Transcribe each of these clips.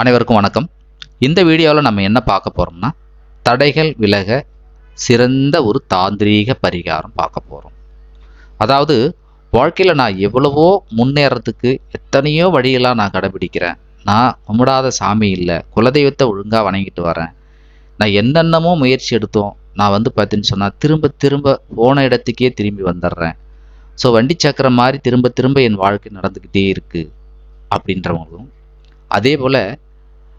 அனைவருக்கும் வணக்கம். இந்த வீடியோவில் நம்ம என்ன பார்க்க போகிறோம்னா தடைகள் விலக சிறந்த ஒரு தாந்திரீக பரிகாரம் பார்க்க போகிறோம் அதாவது வாழ்க்கையில் நான் எவ்வளவோ முன்னேறதுக்கு எத்தனையோ வழியெல்லாம் நான் கடைபிடிக்கிறேன். நான் கும்பிடாத சாமி இல்லை குலதெய்வத்தை ஒழுங்காக வணங்கிட்டு வரேன். நான் என்னென்னமோ முயற்சி எடுத்தோம். நான் வந்து பார்த்தீங்கன்னு சொன்னால் திரும்ப திரும்ப போன இடத்துக்கே திரும்பி வந்துடுறேன். ஸோ வண்டி சக்கரம் மாதிரி திரும்ப திரும்ப என் வாழ்க்கை நடந்துக்கிட்டே இருக்குது அப்படின்றவங்களும். அதே போல்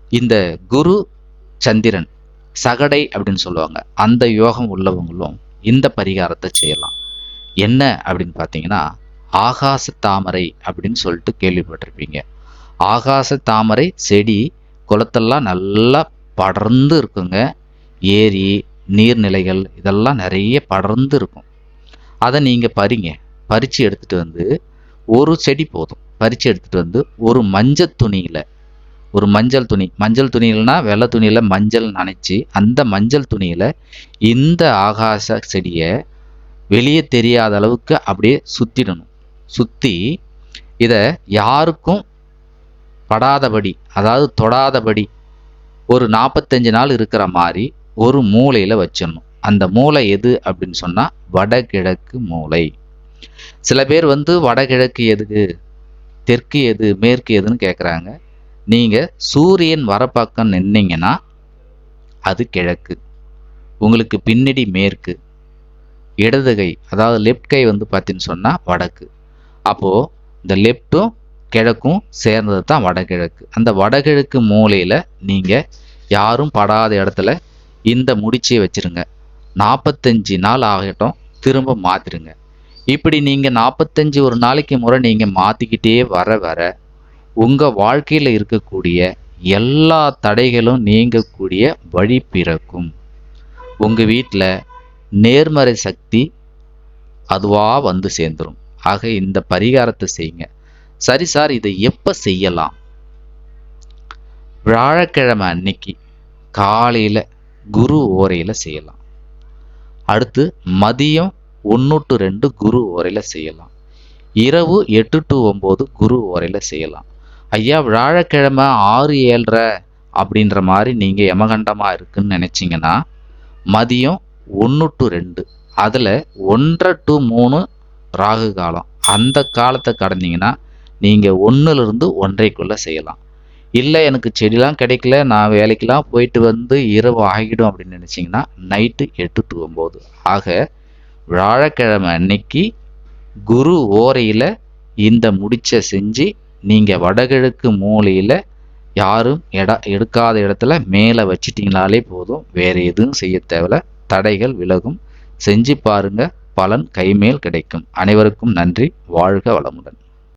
இந்த குரு சந்திரன் சகடை அப்படின்னு சொல்லுவாங்க. அந்த யோகம் உள்ளவங்களும் இந்த பரிகாரத்தை செய்யலாம். என்ன அப்படின்னு பார்த்தீங்கன்னா ஆகாச தாமரை அப்படின்னு சொல்லிட்டு கேள்விப்பட்டிருப்பீங்க. ஆகாச தாமரை செடி குளத்தெல்லாம் நல்லா படர்ந்து இருக்குங்க. ஏரி நீர்நிலைகள் இதெல்லாம் நிறைய படர்ந்து இருக்கும். அதை நீங்கள் பறிங்க. பறித்து எடுத்துகிட்டு வந்து ஒரு செடி போதும். பறித்து எடுத்துகிட்டு வந்து ஒரு மஞ்சள் துணியில் ஒரு மஞ்சள் துணி. மஞ்சள் துணியில்னா வெள்ளை துணியில் மஞ்சள் நனைச்சி அந்த மஞ்சள் துணியில் இந்த ஆகாச செடியை வெளியே தெரியாத அளவுக்கு அப்படியே சுற்றிடணும் சுற்றி இதை யாருக்கும் படாதபடி அதாவது தொடாதபடி ஒரு நாற்பத்தஞ்சு நாள் இருக்கிற மாதிரி ஒரு மூலையில் வச்சிடணும். அந்த மூளை எது அப்படின்னு சொன்னால் வடகிழக்கு மூளை. சில பேர் வந்து வடகிழக்கு எதுக்கு தெற்கு எது மேற்கு எதுன்னு கேட்குறாங்க நீங்கள் சூரியன் வரப்பக்கம் நின்னீங்கன்னா அது கிழக்கு. உங்களுக்கு பின்னடி மேற்கு. இடது கை அதாவது லெஃப்ட் கை வந்து பார்த்தீங்கன்னு சொன்னால் வடக்கு. அப்போது இந்த லெஃப்ட்டும் கிழக்கும் சேர்ந்தது தான் வடகிழக்கு. அந்த வடகிழக்கு மூலையில் நீங்கள் யாரும் படாத இடத்துல இந்த முடிச்சியை வச்சுருங்க. நாற்பத்தஞ்சு நாள் ஆகட்டும் திரும்ப மாற்றிடுங்க இப்படி நீங்கள் நாற்பத்தஞ்சு ஒரு நாளைக்கு முறை நீங்கள் மாற்றிக்கிட்டே வர வர உங்கள் வாழ்க்கையில் இருக்கக்கூடிய எல்லா தடைகளும் நீங்கக்கூடிய வழி பிறக்கும். உங்கள் வீட்டில் நேர்மறை சக்தி அதுவாக வந்து சேர்ந்துடும் ஆக இந்த பரிகாரத்தை செய்யுங்க. சரி சார் இதை எப்போ செய்யலாம்? வியாழக்கிழமை அன்னைக்கு காலையில் குரு ஓரையில் செய்யலாம். அடுத்து மதியம் ஒன்று டு ரெண்டு குரு ஓரையில் செய்யலாம். இரவு எட்டு டு ஒம்பது குரு ஓரையில் செய்யலாம். ஐயா வியாழக்கிழமை ஆறு ஏழரை அப்படின்ற மாதிரி நீங்கள் யமகண்டமாக இருக்குன்னு நினச்சிங்கன்னா மதியம் ஒன்று டு ரெண்டு. அதில் ஒன்றரை டு மூணு ராகு காலம். அந்த காலத்தை கடந்தீங்கன்னா நீங்கள் ஒன்றுலேருந்து ஒன்றைக்குள்ளே செய்யலாம். இல்லை எனக்கு செடிலாம் கிடைக்கல நான் வேலைக்கெலாம் போயிட்டு வந்து இரவு ஆகிடும் அப்படின்னு நினச்சிங்கன்னா நைட்டு எட்டு டு ஒம்பது. ஆக வியாழக்கிழமை அன்னைக்கு குரு ஓரையில் இந்த முடிச்சை செஞ்சு நீங்கள் வடகிழக்கு மூலையில் யாரும் இட எடுக்காத இடத்துல மேலே வச்சிட்டிங்கனாலே போதும். வேறு எதுவும் செய்ய தேவையில்ல. தடைகள் விலகும். செஞ்சு பாருங்க. பலன் கைமேல் கிடைக்கும். அனைவருக்கும் நன்றி. வாழ்க வளமுடன்.